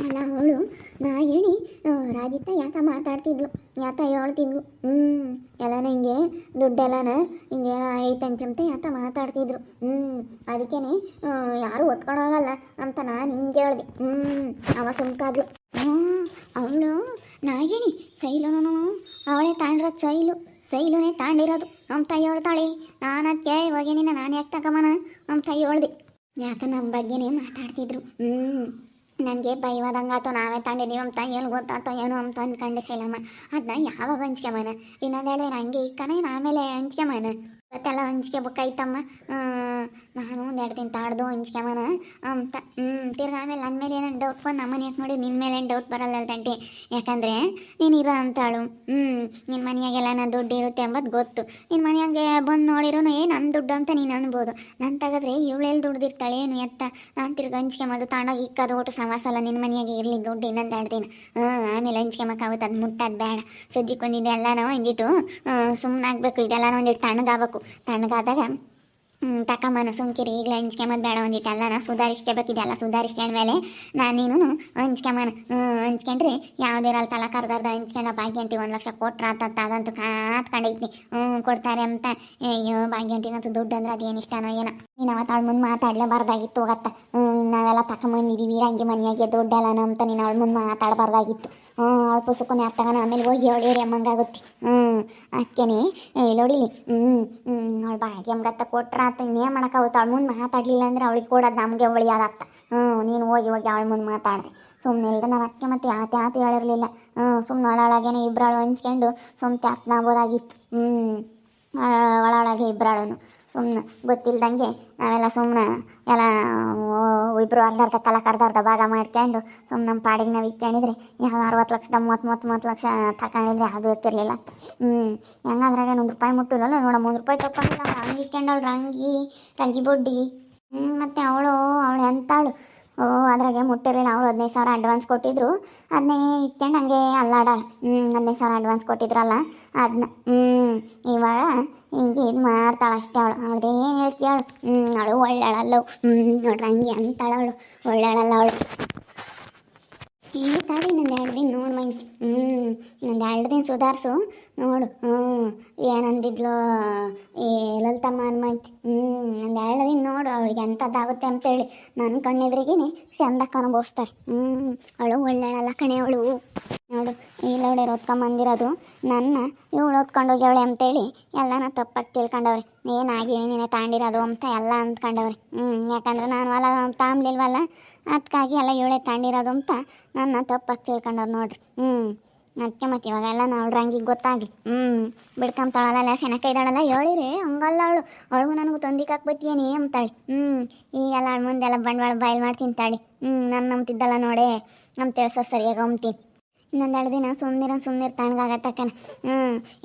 ಅಲ್ಲ ಅವಳು ನಾ ಹೇಳಿ ರಾಜಿತ ಯಾಕ ಮಾತಾಡ್ತಿದ್ಲು? ಯಾತ ಹೇಳ್ತಿದ್ಲು? ಹ್ಞೂ ಎಲ್ಲನ ಹಿಂಗೆ ದುಡ್ಡೆಲ್ಲನ ಹಿಂಗೆ ಅಂತ ಯಾತ ಮಾತಾಡ್ತಿದ್ರು? ಹ್ಞೂ ಅದಕ್ಕೇನೆ ಯಾರು ಒತ್ಕೊಂಡೋಗಲ್ಲ ಅಂತ ನಾನು ಹಿಂಗೆ ಹೇಳ್ದೆ. ಹ್ಞೂ ಅವ ಸುಮ್ಕಾದ್ಲು. ಹ್ಞೂ ಅವಳು ಹೇಳಿ ಸೈಲುನು ಅವಳೇ ತಾಂಡಿರೋ ಚೈಲು ಸೈಲುನೇ ತಾಂಡಿರೋದು ಅಂತ ಹೇಳ್ತಾಳೆ. ನಾನು ಅದಕ್ಕೆ ಇವಾಗೇನಿನ ನಾನು ಯಾಕೆ ತಗೊಂಬನ ಅಂತ ತಾಯಿ ಹೇಳ್ದೆ. ಯಾಕೆ ನಮ್ಮ ಬಗ್ಗೆನೇ ಮಾತಾಡ್ತಿದ್ರು? ಹ್ಞೂ ನನಗೆ ಬೈವಾದಂಗಾತು ನಾವೇ ತಂಡಿದ್ದೀವಿ ಅಂತ, ಏನು ಗೊತ್ತಾತೋ, ಏನು ಅಂತ ಅಂದ್ಕೊಂಡೆ ಸೇಲಮ್ಮ ಅದನ್ನ ಯಾವಾಗ ಹಂಚ್ಕೊಂಬನ? ಇನ್ನೊಂದು ಹೇಳಿದ್ರೆ ಹಂಗೆ ಇಕ್ಕನೇ ಆಮೇಲೆ ಹಂಚ್ಕೊಂಬನ? ಇವತ್ತೆಲ್ಲ ಹಂಚ್ಕೋಬೇಕಾಯ್ತಮ್ಮ. ನಾನು ಒಂದು ಎರಡು ದಿನ ತಾಡ್ದು ಹಂಚ್ಕೆಮನ ಅಂತ ತಿರ್ಗಿ ಆಮೇಲೆ ನನ್ನ ಮೇಲೆ ಏನೋ ಡೌಟ್ ಫೋನ್ ನಮ್ಮನೆ ಯಾಕೆ ನೋಡಿ ನಿನ್ನ ಮೇಲೆ ಏನು ಡೌಟ್ ಬರಲ್ಲ ತಂಟಿ. ಯಾಕಂದರೆ ನೀನು ಇರೋ ಅಂತಾಳು ಹ್ಞೂ ನಿನ್ನ ಮನೆಯಾಗೆಲ್ಲ ನಾನು ದುಡ್ಡು ಇರುತ್ತೆ ಅಂಬೋದು ಗೊತ್ತು. ನಿನ್ನ ಮನೆಯಾಗೆ ಬಂದು ನೋಡಿರೋ ಏ ನನ್ನ ದುಡ್ಡು ಅಂತ ನೀನು ಅನ್ಬೋದು. ನಾನು ತಗದ್ರೆ ಇವಳೆಲ್ಲಿ ದುಡ್ದಿರ್ತಾಳೆ ಏನು ಎತ್ತ? ನಾನು ತಿರ್ಗಿ ಹಂಚ್ಕೆಮದು ತಾಂಡೋಗಿ ಇಕ್ಕದು ಒಟ್ಟು ಸವಾಸ ಅಲ್ಲ ನಿನ್ನ ಮನೆಯಾಗೆ ಇರಲಿ ದುಡ್ಡು ಇನ್ನೊಂದು ಎರಡು ದಿನ. ಹ್ಞೂ ಆಮೇಲೆ ಹಂಚ್ಕೊಂಬಕ್ಕಾಗುತ್ತೆ ಅದು ಮುಟ್ಟೋದು ಬೇಡ. ಸದ್ಯಕ್ಕೆ ಒಂದಿದೆ ಎಲ್ಲನೂ ಒಂದಿಟ್ಟು ಸುಮ್ಮನೆ ಆಗಬೇಕು. ಇದೆಲ್ಲನೂ ಒಂದಿಟ್ಟು ತಣ್ಣಗಾಗಬೇಕು. ತಣ್ಣಗಾದಾಗ ತಕೊಂಬನ ಸುಮ್ಕಿರಿ. ಈಗಲೇ ಹಂಚ್ಕೊಂಬದು ಬೇಡ ಒಂದಿಟ್ಟು ನಾ ಸುಧಾರಿಸ್ಕೋಬೇಕಿದೆಲ್ಲ ಸುಧಾರಿಸ್ಕೊಂಡ್ಮೇಲೆ ನಾನು ನೀನು ಹಂಚ್ಕೊಂಬನ ಹಂಚ್ಕೊಂಡ್ರಿ. ಯಾವುದಿರಲ್ಲ ತಲ ಕರ್ದಾರ್ದ ಹಂಚ್ಕೊಂಡ ಭಾಗ್ಯಂಟಿ ಒಂದು ಲಕ್ಷ ಕೊಟ್ರ ಅಂತ ಅದಂತೂ ಕಾತ್ಕೊಂಡೈತಿ ಹ್ಞೂ ಕೊಡ್ತಾರೆ ಅಂತ. ಅಯ್ಯೋ ಭಾಗ್ಯಂಟಿನಂತೂ ದುಡ್ಡು ಅಂದ್ರೆ ಅದೇನು ಇಷ್ಟನೋ ಏನೋ. ನೀನು ಅವತ್ತಾಳ ಮುಂದೆ ಮಾತಾಡಲೇಬಾರ್ದಾಗಿತ್ತು, ಹೋಗತ್ತ. ಹ್ಞೂ ನಾವೆಲ್ಲ ತಕೊಂಬಂದಿದ್ದೀವಿ ಹಂಗೆ ಮನೆಯಾಗೆ ದುಡ್ಡೆಲ್ಲನ ಅಂತ ನೀನು ಅವಳ ಮುಂದೆ ಮಾತಾಡಬಾರ್ದಾಗಿತ್ತು. ಹ್ಞೂ, ಅವಳು ಪುಸ್ತಕನೇ ಅರ್ಥಗನ ಆಮೇಲೆ ಹೋಗಿ ಹೇಳಿ ಅಮ್ಮಂಗಾಗುತ್ತೆ. ಹ್ಞೂ ಅದಕ್ಕೇನೆ ನೋಡಿಲಿ? ಹ್ಞೂ ಅವಳು ಅಮ್ಗತ್ತ ಕೊಟ್ರ ಅಂತ ಇನ್ನೇನು ಮಾಡೋಕ್ಕಾಗುತ್ತೆ? ಅವಳ ಮುಂದೆ ಮಾತಾಡಲಿಲ್ಲ ಅಂದ್ರೆ ಅವಳಿಗೆ ಕೊಡೋದು ನಮಗೆ ಒಳ್ಳೆಯದಾಗ್ತ ಹ್ಞೂ, ನೀನು ಹೋಗಿ ಹೋಗಿ ಅವಳ ಮುಂದೆ ಮಾತಾಡಿದೆ. ಸುಮ್ಮನೆ ಇಲ್ಲದೆ ನಾವು ಅದಕ್ಕೆ ಮತ್ತೆ ಆತ ಆತ ಹೇಳಿರಲಿಲ್ಲ. ಹ್ಞೂ ಸುಮ್ಮನೆ ಒಳೊಳಗೇನೆ ಇಬ್ಬರಾಳು ಹಂಚ್ಕೊಂಡು ಸುಮ್ಮನೆ ತ್ಯಾಪ್ನಾಗ್ಬೋದಾಗಿತ್ತು ಹ್ಞೂ ಒಳಗೆ ಇಬ್ಬರಾಳು ಸುಮ್ಮನೆ ಗೊತ್ತಿಲ್ದಂಗೆ ನಾವೆಲ್ಲ ಸುಮ್ಮನೆ ಎಲ್ಲ ಇಬ್ಬರು ಅರ್ಧರ್ಧ ಅರ್ಧ ಅರ್ಧ ಭಾಗ ಮಾಡ್ಕೊಂಡು ಸುಮ್ಮನೆ ನಮ್ಮ ಪಾಡಿಗೆ ನಾವು ಇಟ್ಕೊಂಡಿದ್ರೆ ಯಾವ ಅರವತ್ತು ಲಕ್ಷದ ಮೂವತ್ತು ಮೂವತ್ತು ಮೂವತ್ತು ಲಕ್ಷ ತಗೊಂಡಿದ್ರೆ ಅದು ಇರ್ತಿರ್ಲಿಲ್ಲ. ಹ್ಞೂ ಹೆಂಗಂದ್ರಾಗ ಒಂದು ರೂಪಾಯಿ ಮುಟ್ಟಿಲ್ಲ ನೋಡಮ್ಮ ಒಂದು ರೂಪಾಯಿ ತಗೊಂಡಿಲ್ಲ ಹಂಗೆ ಇಟ್ಕೊಂಡವಳು ರಂಗಿ ರಂಗಿ ಬೊಡ್ಡಿ. ಹ್ಞೂ ಮತ್ತು ಅವಳು ಅವಳು ಎಂತಾಳು? ಓ, ಅದ್ರಾಗೆ ಮುಟ್ಟಿರಲಿಲ್ಲ, ಅವ್ರು ಹದಿನೈದು ಸಾವಿರ ಅಡ್ವಾನ್ಸ್ ಕೊಟ್ಟಿದ್ರು. ಅದನ್ನೇ ಇಟ್ಕೊಂಡು ಹಂಗೆ ಅಲ್ಲಾಡಾಳ. ಹ್ಞೂ ಹದಿನೈದು ಸಾವಿರ ಅಡ್ವಾನ್ಸ್ ಕೊಟ್ಟಿದ್ರಲ್ಲ ಅದನ್ನ ಹ್ಞೂ ಇವಾಗ ಹಿಂಗೆ ಇದು ಮಾಡ್ತಾಳೆ ಅಷ್ಟೇ ಅವಳು. ಅವಳದ್ದು ಏನು ಹೇಳ್ತೀಯ ಅವಳು? ಹ್ಞೂ ಅವಳು ಒಳ್ಳೆಳಲ್ಲ ಹ್ಞೂ ನೋಡ್ರಿ ಹಂಗೆ ಅಂತಾಳ ಅವಳು. ಒಳ್ಳೆಳಲ್ಲ ಅವಳು. ಈ ತಡಿ ನಂದು ಎರಡು ದಿನ ನೋಡಿ ಮೈಂತಿ. ಹ್ಞೂ ನಂದು ಎರಡು ದಿನ ಸುಧಾರಿಸು. ನೋಡು. ಹ್ಞೂ ಏನಂದಿದ್ಲು ಈ ಲಲಿತಮ್ಮ ಅನ್ಮೈತಿ ಹ್ಞೂ ಅವಳಿಗೆ ಎಂಥದ್ದಾಗುತ್ತೆ ಅಂತೇಳಿ ನನ್ನ ಕಣ್ಣೆದ್ರಿಗೇನೆ ಚಂದಕ್ಕೆ ಅನುಭವಿಸ್ತಾರೆ. ಹ್ಞೂ ಅವಳು ಒಳ್ಳೆಯಳಲ್ಲ ಕಣೆ ಅವಳು. ನೋಡು, ಈ ಲೋಡೆ ಓದ್ಕೊಂಬಂದಿರೋದು ನನ್ನ ಇವಳು ಓದ್ಕೊಂಡು ಅಂತ ಅಂತೇಳಿ ಎಲ್ಲನ ತಪ್ಪಾಗಿ ತಿಳ್ಕೊಂಡವ್ರೆ. ಏನಾಗಿ ನೀನೆ ತಾಂಡಿರೋದು ಅಂತ ಎಲ್ಲ ಅಂದ್ಕೊಂಡವ್ರಿ. ಹ್ಞೂ ಯಾಕಂದ್ರೆ ನಾನು ಅಲ್ಲ ತಾಂಬ್ಲಿಲ್ವಲ್ಲ ಅದಕ್ಕಾಗಿ ಎಲ್ಲ ಇವಳೆ ತಾಂಡಿರೋದು ಅಂತ ನನ್ನ ತಪ್ಪಾಗಿ ತಿಳ್ಕೊಂಡವ್ರು ನೋಡ್ರಿ. ಹ್ಞೂ ಅದಕ್ಕೆ ಮತ್ತೆ ಇವಾಗೆಲ್ಲ ನಾವು ರಂಗಿಗೆ ಗೊತ್ತಾಗಿ. ಹ್ಞೂ ಸೆನಕ ಇದ್ದಾಳಲ್ಲ ಹೇಳಿರಿ, ಹಂಗಲ್ಲ ಅವಳು. ಅವಳಿಗೂ ನನಗೂ ತೊಂದಿಕ್ಕೆ ಹಾಕ್ಬತ್ತೀಯೇನಿ ಅಂತಾಳೆ. ಹ್ಞೂ ಈಗೆಲ್ಲ ಅವಳ ಮುಂದೆಲ್ಲ ಬಂಡವಾಳ ಬಾಯ್ಲ್ ಮಾಡಿ ತಿಂತಾಳೆ ಹ್ಞೂ ನಾನು ನಂಬ್ತಿದ್ದಲ್ಲ ನೋಡೆ ನಮ್ಮ ತಿಳಿಸೋ ಸರಿಯಾಗಿ ಅಂಬ್ತೀನಿ ಇನ್ನೊಂದು ಎರಡು ದಿನ ಸುಮ್ಮನಿರ ಸುಮ್ಮನಿರ್ ತಣ್ಣಗಾಗತ್ತಕ್ಕನ ಹ್ಞೂ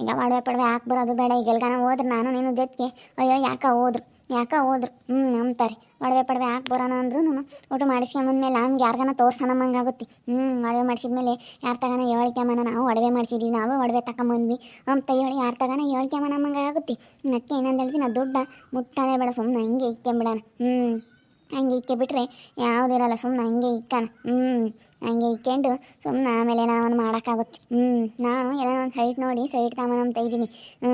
ಈಗ ಒಡವೆ ಪಡವೆ ಹಾಕ್ಬರೋದು ಬೇಡ ಈಗ ಎಲ್ಗಾನ ಹೋದ್ರೆ ನಾನು, ನೀನು ಜೊತೆಗೆ. ಅಯ್ಯೋ, ಯಾಕ ಹೋದ್ರು. ಯಾಕ ಹೋದ್ರು? ಹ್ಞೂ ನಂಬ್ತಾರೆ. ಒಡವೆ ಪಡವೆ ಹಾಕಿ ಬರೋಣ ಅಂದ್ರು ಊಟ ಮಾಡಿಸ್ಕೊಂಬಂದ್ಮೇಲೆ ನಮ್ಗೆ ಯಾರಿಗಾನ ತೋರ್ಸೋಣಮ್ಮಂಗಾಗುತ್ತೆ ಹ್ಞೂ ಒಡವೆ ಮಾಡಿಸಿದ್ಮೇಲೆ ಯಾರು ತಗೋಣ ಹೇಳ್ಕೊಂಬನ ನಾವು ಒಡವೆ ಮಾಡಿಸಿದ್ವಿ, ನಾವು ಒಡವೆ ತಗೊಂಬಂದ್ವಿ ಅಂತ ಹೇಳಿ ಯಾರು ತಗೋಣ ಹೇಳ್ಕೊಂಬನಮ್ಮಂಗಾಗುತ್ತೆ ಅದಕ್ಕೆ ಏನಂತ ಹೇಳ್ತೀನಿ ದುಡ್ಡ ಮುಟ್ಟದೇ ಬೇಡ ಸುಮ್ಮನೆ ಹಿಂಗೆ ಇಕ್ಕೊಂಬಿಡೋಣ ಹ್ಞೂ ಹಂಗೆ ಇಕ್ಕೆ ಬಿಟ್ರೆ ಯಾವುದಿರಲ್ಲ ಸುಮ್ಮನೆ ಹಂಗೆ ಇಕ್ಕಾನ. ಹ್ಞೂ ಹಂಗೆ ಇಕ್ಕೊಂಡು ಸುಮ್ಮನೆ ಆಮೇಲೆ ನಾನು ಮಾಡೋಕ್ಕಾಗುತ್ತೆ. ಹ್ಞೂ ನಾನು ಏನೋ ಒಂದು ಸೈಟ್ ನೋಡಿ ಸೈಟ್ ತಮ್ಮ ಅಂತ ಇದ್ದೀನಿ. ಹ್ಞೂ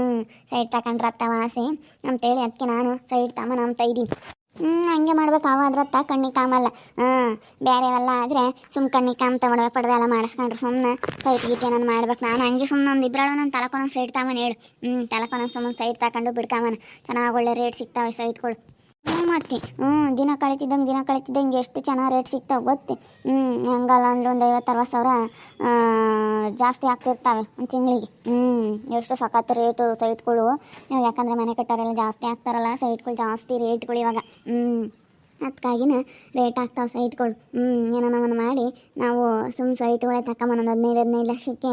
ಸೈಟ್ ತಗೊಂಡ್ರೆ ಅತ್ತವ ಆಸೆ ಅಂತೇಳಿ ಅದಕ್ಕೆ ನಾನು ಸೈಟ್ ತಮ್ಮ ಅಂತ ಇದ್ದೀನಿ. ಹ್ಞೂ ಹಂಗೆ ಮಾಡ್ಬೇಕು ಅವ ಅದ್ರ ತ ಕಣ್ಣಿಗೆ ಕಾಮಲ್ಲ. ಹಾಂ, ಬೇರೆವೆಲ್ಲ ಆದರೆ ಸುಮ್ಮ ಕಣ್ಣಿಗೆ ಕಾಮ್ ಒಡವೆ ಪಡವೆ ಎಲ್ಲ ಮಾಡಿಸ್ಕೊಂಡ್ರೆ ಸುಮ್ಮನೆ ಸೈಟ್ ಗೀಟ್ ನಾನು ಮಾಡ್ಬೇಕು. ನಾನು ಹಂಗೆ ಸುಮ್ಮನೆ ಒಂದು ಇಬ್ಬರಾಳು ನಾನು ತಲಕೊಂದೊಂದು ಸೈಟ್ ತಗೊಂಡು ಹೇಳು. ಹ್ಞೂ ತಲಕೊಂದೊಂದು ಸುಮ್ಮನೆ ಸೈಟ್ ತಗೊಂಡು ಬಿಡ್ಕಾಮನ ಚೆನ್ನಾಗಿ ಒಳ್ಳೆ ರೇಟ್ ಸಿಗ್ತಾವೆ ಸೈಟ್ಗಳು ಹ್ಞೂ ಮತ್ತೆ. ಹ್ಞೂ ದಿನ ಕಳೀತಿದ್ದಂಗೆ ದಿನ ಕಳಿತಿದ್ದಂಗೆ ಎಷ್ಟು ಚೆನ್ನಾಗಿ ರೇಟ್ ಸಿಗ್ತಾವೆ ಗೊತ್ತೆ. ಹ್ಞೂ ಹೆಂಗಲ್ಲ ಅಂದ್ರೆ ಒಂದು ಐವತ್ತು ಅರವತ್ತು ಸಾವಿರ ಜಾಸ್ತಿ ಆಗ್ತಿರ್ತಾವೆ ಒಂದು ತಿಂಗಳಿಗೆ. ಹ್ಞೂ ಎಷ್ಟು ಸಖತ್ ರೇಟು ಸೈಟ್ಗಳು ಯಾಕಂದರೆ ಮನೆ ಕಟ್ಟೋರೆಲ್ಲ ಜಾಸ್ತಿ ಆಗ್ತಾರಲ್ಲ ಸೈಟ್ಗಳು ಜಾಸ್ತಿ ರೇಟ್ಗಳು ಇವಾಗ. ಹ್ಞೂ ಅದಕ್ಕಾಗಿನ ರೇಟ್ ಆಗ್ತಾವೆ ಸೈಟ್ಗಳು ಹ್ಞೂ ಏನೋ ಮಾಡಿ ನಾವು ಸುಮ್ಮ ಸೈಟ್ಗಳೇ ತಕೊಂಬನ್ನೊಂದು ಹದಿನೈದು ಹದಿನೈದು ಲಕ್ಷಕ್ಕೆ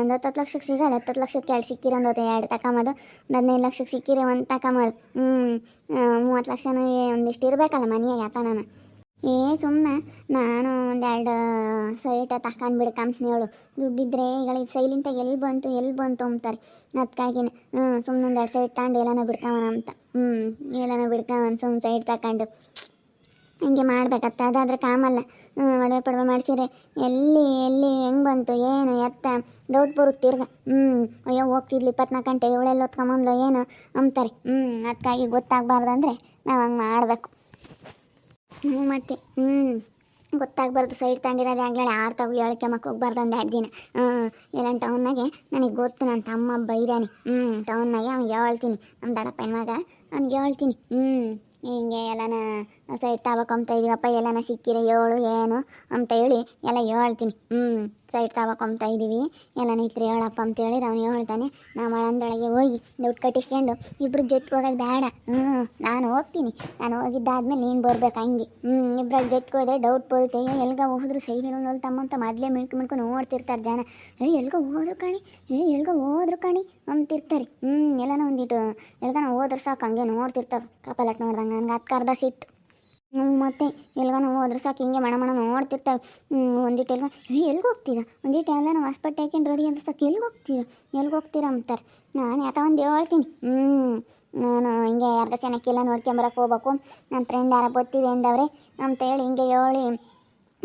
ಒಂದು ಹತ್ತು ಲಕ್ಷಕ್ಕೆ ಸಿಗಲ್ಲ, ಹತ್ತು ಲಕ್ಷಕ್ಕೆ ಎರಡು ಸಿಕ್ಕಿರೋ ಒಂದು ಎರಡು ತಕೊಂಬೋದು ಒಂದು ಹದಿನೈದು ಲಕ್ಷಕ್ಕೆ ಸಿಕ್ಕಿರಿ ಒಂದು ತಕೊಂಬೋದು. ಹ್ಞೂ ಮೂವತ್ತು ಲಕ್ಷನೂ ಒಂದಿಷ್ಟು ಇರಬೇಕಲ್ಲ ಮನೆಯಾಗ ಅಪ್ಪ, ನಾನು. ಏ ಸುಮ್ಮನೆ ನಾನು ಒಂದೆರಡು ಸೈಟ ತಕೊಂಡ್ಬಿಡು ಬಿಡ್ಕಂಪ್ನಿ ಅವಳು. ದುಡ್ಡಿದ್ರೆ ಈಗ ಸೈಲಿಂತ ಎಲ್ಲಿ ಬಂತು ಎಲ್ಲಿ ಬಂತು ಅಂತಾರೆ ಅದಕ್ಕಾಗಿನೇ ಹ್ಞೂ ಸುಮ್ಮನೆ ಒಂದೆರಡು ಸೈಟ್ ತಗೊಂಡು ಎಲ್ಲನ ಬಿಡ್ಕವನ ಅಂತ. ಹ್ಞೂ ಎಲ್ಲನ ಬಿಡ್ಕೊಂಬಂದು ಸುಮ್ಮನೆ ಸೈಟ್ ತಗೊಂಡು ಹಿಂಗೆ ಮಾಡ್ಬೇಕತ್ತ. ಅದಾದ್ರೆ ಕಾಮಲ್ಲ ಹ್ಞೂ ಒಡವೆ ಪಡವೆ ಮಾಡಿಸಿದ್ರೆ ಎಲ್ಲಿ ಎಲ್ಲಿ ಹೆಂಗೆ ಬಂತು, ಏನು, ಎತ್ತ? ಡೌಟ್ ಬರುತ್ತೆ ತಿರ್ಗ. ಹ್ಞೂ ಅಯ್ಯೋ, ಹೋಗ್ತಿದ್ಲಿ ಇಪ್ಪತ್ನಾಲ್ಕು ಗಂಟೆ, ಇವಳೆಲ್ಲ ಹೊತ್ಕೊಂಬಂದ್ಲು ಏನು? ಅಂತಾರೆ ಹ್ಞೂ ಅದಕ್ಕಾಗಿ ಗೊತ್ತಾಗಬಾರ್ದಂದ್ರೆ ನಾವು ಹಂಗೆ ಮಾಡಬೇಕು. ಹ್ಞೂ ಮತ್ತೆ ಹ್ಞೂ ಗೊತ್ತಾಗ್ಬಾರ್ದು ಸೈಡ್ ತಗೊಂಡಿರೋದು ಆಗ್ಲೇಳಿ ಯಾರು ತಗೋ ಹೇಳ್ಕೊಂಬಕ್ಕೆ ಹೋಗ್ಬಾರ್ದು ಒಂದು ಎರಡು ದಿನ. ಹ್ಞೂ ಇಲ್ಲ ಟೌನ್ನಾಗೆ ನನಗೆ ಗೊತ್ತು ನನ್ನ ತಮ್ಮ ಬೈದಾನೆ ಹ್ಞೂ ಟೌನ್ನಾಗೆ ಅವ್ನಿಗೆ ಹೇಳ್ತೀನಿ. ನಮ್ಮ ದಡಪ್ಪ ಮಗ ಅವ್ನಿಗೆ ಹೇಳ್ತೀನಿ. ಹ್ಞೂ ಹಿಂಗೆ ಎಲ್ಲನ ಸೈಡ್ ತಗೋಕೊಂತ ಇದೀವಪ್ಪ ಎಲ್ಲನ ಸಿಕ್ಕಿರ ಏಳು, ಏನು? ಅಂತ ಹೇಳಿ, ಎಲ್ಲ ಹೇಳ್ತೀನಿ. ಹ್ಞೂ ಸೈಡ್ ಅಂತ ಇದ್ದೀವಿ. ಎಲ್ಲ ಇತ್ತು ಹೇಳಪ್ಪ ಅಂತ ಹೇಳಿದ್ರೆ ಅವ್ನು ಹೇಳ್ತಾನೆ. ನಾವು ಮಳಂದೊಳಗೆ ಹೋಗಿ ದುಡ್ಡು ಕಟ್ಟಿಸ್ಕೊಂಡು ಇಬ್ರು ಜೊತೆ ಹೋಗೋದು ಬೇಡ. ಹ್ಞೂ ನಾನು ಹೋಗ್ತೀನಿ. ನಾನು ಹೋಗಿದ್ದಾದ್ಮೇಲೆ ನೀನು ಬರ್ಬೇಕು ಹಂಗೆ. ಹ್ಞೂ ಇಬ್ಬರ ಜೊತೆಗೆ ಹೋದೆ ಡೌಟ್ ಬರುತ್ತೆ. ಎಲ್ಗ ಹೋದ್ರು ಸೈಡ್ ಇರೋ ತಮ್ಮ ಅಂತ ಮೊದಲೇ ಮಿಣ್ಕು ಮಿಣ್ಕು ನೋಡ್ತಿರ್ತಾರೆ ಜನ. ಏ, ಎಲ್ಗ ಹೋದ್ರು ಕಾಣಿ. ಏ, ಎಲ್ಗ ಹೋದ್ರು ಕಾಣಿ. ಅಂತಿರ್ತಾರೆ ಹ್ಞೂ ಎಲ್ಲನ ಒಂದಿಟ್ಟು, ಎಲ್ಗನ ಹೋದ್ರೆ ಸಾಕು, ಹಂಗೆ ನೋಡ್ತಿರ್ತಾರೆ ಕಪಲಟ್ ನೋಡ್ದಂಗೆ ನನಗೆ ಅರ್ಧ ಸಿಟ್ಟು. ಹ್ಞೂ, ಮತ್ತೆ ಎಲ್ಗನ ಹೋದ್ರೆ ಸಾಕು, ಹಿಂಗೆ ಮಣ ಮಣ ನೋಡ್ತಿರ್ತಾವೆ. ಒಂದಿಟ್ಟು ಎಲ್ಗ ಎಲ್ಗೆ ಹೋಗ್ತೀರಾ ಒಂದಿಟ್ಟು ಎಲ್ಲ ನಾವು ಹಾಸ್ಪಿಟ್ಲ್ ಹಾಕೊಂಡು ರೆಡಿ ಅಂತ ಸಾಕು ಎಲ್ಗೆ ಹೋಗ್ತೀರಾ ಎಲ್ಗೆ ಹೋಗ್ತೀರಾ ಅಂತಾರೆ. ನಾನು ಯಾತ ಒಂದು ಹೇಳ್ತೀನಿ. ಹ್ಞೂ, ನಾನು ಹಿಂಗೆ ಯಾರ್ಗ ಚೆನ್ನಾಗಿಲ್ಲ ನೋಡ್ಕೊಂಬರಕ್ಕೆ ಹೋಗ್ಬೇಕು. ನನ್ನ ಫ್ರೆಂಡ್ ಯಾರ ಬರ್ತೀವಿ ಅಂದವ್ರೆ, ಅಂತ ಹೇಳಿ ಹಿಂಗೆ ಹೇಳಿ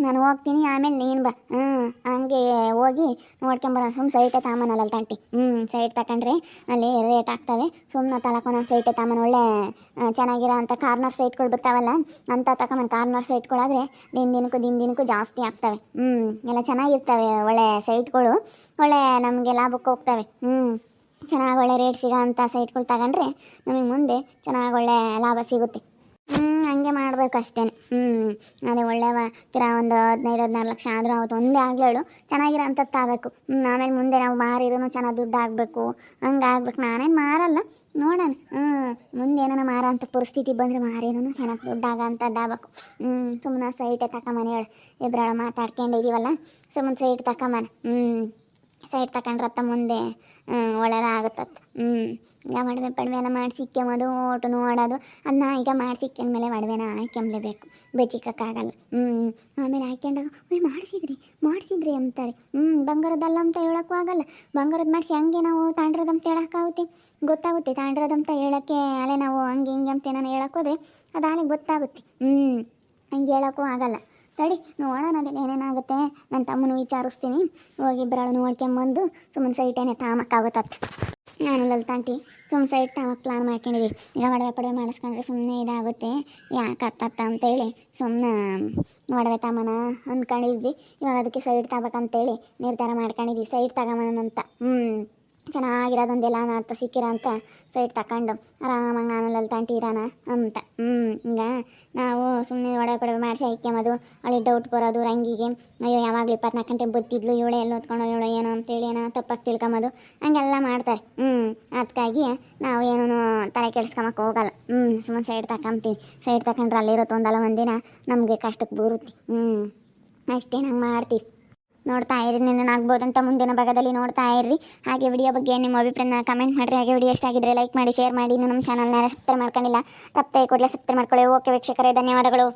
ನಾನು ಹೋಗ್ತೀನಿ, ಆಮೇಲೆ ನೀನು ಬಾ. ಹ್ಞೂ ಹಂಗೆ ಹೋಗಿ ನೋಡ್ಕೊಂಬರ ಸುಮ್ಮನೆ ಸೈಟೆ ತಾಮನಲ್ಲ ತಂಟಿ. ಹ್ಞೂ ಸೈಟ್ ತಗೊಂಡ್ರೆ ಅಲ್ಲಿ ರೇಟ್ ಆಗ್ತವೆ. ಸುಮ್ಮನೆ ತಲಕೊಂದೊಂದು ಸೈಟೆ ತಾಮನ್. ಒಳ್ಳೆ ಚೆನ್ನಾಗಿರೋ ಅಂಥ ಕಾರ್ನರ್ ಸೈಟ್ಗಳು ಬರ್ತಾವಲ್ಲ ಅಂತ ತಗೊಂಬಂದು ಕಾರ್ನರ್ ಸೈಟ್ಗಳಾದರೆ ದಿನ ದಿನಕ್ಕೂ ದಿನ ದಿನಕ್ಕೂ ಜಾಸ್ತಿ ಆಗ್ತವೆ. ಹ್ಞೂ ಎಲ್ಲ ಚೆನ್ನಾಗಿರ್ತವೆ ಒಳ್ಳೆ ಸೈಟ್ಗಳು. ಒಳ್ಳೆ ನಮಗೆ ಲಾಭಕ್ಕೆ ಹೋಗ್ತವೆ. ಹ್ಞೂ ಚೆನ್ನಾಗಿ ಒಳ್ಳೆ ರೇಟ್ ಸಿಗೋ ಅಂಥ ಸೈಟ್ಗಳು ತಗೊಂಡ್ರೆ ನಮಗೆ ಮುಂದೆ ಚೆನ್ನಾಗಿ ಒಳ್ಳೆ ಲಾಭ ಸಿಗುತ್ತೆ. ಹಂಗೆ ಮಾಡ್ಬೇಕು ಅಷ್ಟೇ ಹ್ಞೂ ಅದೇ ಒಳ್ಳೆವ, ತಿರ ಒಂದು ಹದಿನೈದು, ಹದಿನಾರು ಲಕ್ಷ ಆದರೂ ಅವತ್ತು ಒಂದೇ ಆಗ್ಲೇಳು ಚೆನ್ನಾಗಿರೋ ಅಂಥದ್ದು ತಾಬೇಕು ಹ್ಞೂ ಆಮೇಲೆ ಮುಂದೆ ನಾವು ಮಾರಿರೂ ಚೆನ್ನಾಗಿ ದುಡ್ಡು ಆಗಬೇಕು ಹಂಗೆ ಆಗ್ಬೇಕು ನಾನೇನು ಮಾರಲ್ಲ, ನೋಡೋಣ. ಹ್ಞೂ ಮುಂದೆ ಏನಾನ ಮಾರೋ ಅಂಥ ಪರಿಸ್ಥಿತಿ ಬಂದರೆ ಮಾರಿರೂ ಚೆನ್ನಾಗಿ ದುಡ್ಡು ಅಂಥದ್ದು ಆಗ್ಬೇಕು ಹ್ಞೂ ಸುಮ್ಮನೆ ಸೈಟೇ ಮನೆ ಹೇಳು. ಇಬ್ಬರೊಳ ಮಾತಾಡ್ಕೊಂಡಿದ್ದೀವಲ್ಲ ಸುಮ್ಮನೆ ಸೈಟ್ ಮನೆ ಹ್ಞೂ ಸೈಡ್ ತಗೊಂಡ್ರತ್ತ ಮುಂದೆ ಒಳ್ಳೆಯದಾಗುತ್ತತ್ತ ಹ್ಞೂ ಈಗ ಒಡವೆ ಪಡವೆ ಎಲ್ಲ ಮಾಡಿ ಸಿಕ್ಕೊಂಬೋದು ಓಟು ನೋಡೋದು ಅದನ್ನ ಈಗ ಮಾಡಿ ಮೇಲೆ ಒಡವೆನ ಹಾಕ್ಕೊಂಬ್ಲೇಬೇಕು ಬೆಚ್ಚಿಕ್ಕಾಗಲ್ಲ ಹ್ಞೂ ಆಮೇಲೆ ಹಾಕೊಂಡಾಗ ಓಯ್, ಮಾಡಿಸಿದ್ರಿ ಮಾಡಿಸಿದ್ರಿ ಅಂತಾರೆ. ಹ್ಞೂ ಬಂಗಾರದಲ್ಲ ಅಂತ ಹೇಳೋಕ್ಕೂ ಆಗಲ್ಲ. ಬಂಗಾರದ ಮಾಡಿಸಿ ಹಂಗೆ ನಾವು ತಾಂಡ್ರದಂತ ಹೇಳೋಕ್ಕಾಗುತ್ತೆ ಗೊತ್ತಾಗುತ್ತೆ ತಾಂಡ್ರದಂತ ಹೇಳೋಕ್ಕೆ ಅಲ್ಲೇ ನಾವು ಹಂಗೆ ಹಿಂಗೆ ಅಂತ ಏನಾನ ಹೇಳೋಕ್ಕೋದ್ರೆ ಅದು ಆಮೇಲೆ ಗೊತ್ತಾಗುತ್ತೆ. ಹ್ಞೂ ಹಂಗೆ ಹೇಳೋಕ್ಕೂ ಆಗಲ್ಲ. ತಡಿ, ನೋಡೋಣ ಅದೆಲ್ಲ ಏನೇನಾಗುತ್ತೆ ನನ್ನ ತಮ್ಮನ ವಿಚಾರಿಸ್ತೀನಿ. ಹೋಗಿ ಇಬ್ಬರಾಳು ನೋಡ್ಕೊಂಬಂದು ಸುಮ್ಮನೆ ಸೈಟೇನೆ ತಾಮಕ್ಕಾಗುತ್ತ ನಾನು ಲಲಿತಾಂಟಿ ಸುಮ್ಮನೆ ಸೈಟ್ ತಾಮಕ್ ಪ್ಲಾನ್ ಮಾಡ್ಕೊಂಡಿದ್ವಿ. ಈಗ ಒಡವೆ ಪಡವೆ ಮಾಡಿಸ್ಕೊಂಡ್ರೆ ಸುಮ್ಮನೆ ಇದಾಗುತ್ತೆ. ಯಾಕೆ ಅತ್ತತ್ತ ಅಂತೇಳಿ ಸುಮ್ಮನೆ ಒಡವೆ ತಾಮನ ಅಂದ್ಕೊಂಡಿದ್ವಿ. ಇವಾಗ ಅದಕ್ಕೆ ಸೈಡ್ ತಗೋಬೇಕಂತೇಳಿ ನಿರ್ಧಾರ ಮಾಡ್ಕೊಂಡಿದ್ವಿ. ಸೈಡ್ ತಗೊಂಬನಂತ ಹ್ಞೂ ಚೆನ್ನಾಗಿರೋದೊಂದೆಲ್ಲ ಅಂತ ಸಿಕ್ಕಿರೋ ಅಂತ ಸೈಟ್ ತಗೊಂಡು ಆರಾಮಾಗಿ ನಾನು ಲಲಿತಾಂಟಿ ಇರೋಣ ಅಂತ. ಹ್ಞೂ ಈಗ ನಾವು ಸುಮ್ಮನೆ ಒಡೆ ಪಡವೆ ಮಾಡಿಸಿ ಐಕ್ಯಮದು ಅವಳಿಗೆ ಡೌಟ್ ಬರೋದು, ರಂಗಿಗೆ, ಅಯ್ಯೋ, ಯಾವಾಗಲೂ ಇಪ್ಪತ್ನಾಲ್ಕು ಗಂಟೆ ಬತ್ತಿದ್ಲು ಇವಳೆ ಎಲ್ಲ ಹೊತ್ಕೊಂಡು ಇವಳು ಏನೋ ಅಂತೇಳಿ ಏನೋ ತಪ್ಪಾಗಿ ತಿಳ್ಕೊಂಬೋದು. ಹಂಗೆಲ್ಲ ಮಾಡ್ತಾರೆ. ಹ್ಞೂ ಅದಕ್ಕಾಗಿ ನಾವು ಏನೂ ತಲೆ ಕೆಡಿಸ್ಕೊಂಬಕ್ಕೆ ಹೋಗಲ್ಲ. ಹ್ಞೂ ಸುಮ್ಮನೆ ಸೈಡ್ ತಗೊಂತೀವಿ ಸೈಡ್ ತಗೊಂಡ್ರೆ ಅಲ್ಲಿರೋ ಒಂದಲ್ಲ ಒಂದಿನ ನಮಗೆ ಕಷ್ಟಕ್ಕೆ ಬರುತ್ತೆ. ಹ್ಞೂ ಅಷ್ಟೇ ನಂಗೆ ಮಾಡ್ತೀವಿ. ನೋಡ್ತಾ ಇರಿ ಆಗ್ಬೋದಂತ ಮುಂದಿನ ಭಾಗದಲ್ಲಿ ನೋಡ್ತಾ ಇರ್ರಿ. ಹಾಗೆ ವಿಡಿಯೋ ಬಗ್ಗೆ ನಿಮ್ಮ ಅಭಿಪ್ರಾಯನ ಕಮೆಂಟ್ ಮಾಡಿರಿ. ಹಾಗೆ ವಿಡಿಯೋ ಇಷ್ಟ ಆಗಿದ್ರೆ ಲೈಕ್ ಮಾಡಿ ಶೇರ್ ಮಾಡಿ. ಇನ್ನು ನಮ್ಮ ಚಾನಲ್ನ ಸಬ್ಸ್ಕ್ರೈಬ್ ಮಾಡ್ಕೊಂಡಿಲ್ಲ, ತಪ್ಪದೆ ಕೂಡಲೇ ಸಬ್ಸ್ಕ್ರೈಬ್ ಮಾಡ್ಕೊಳ್ಳಿ. ಓಕೆ ವೀಕ್ಷಕರೇ, ಧನ್ಯವಾದಗಳು.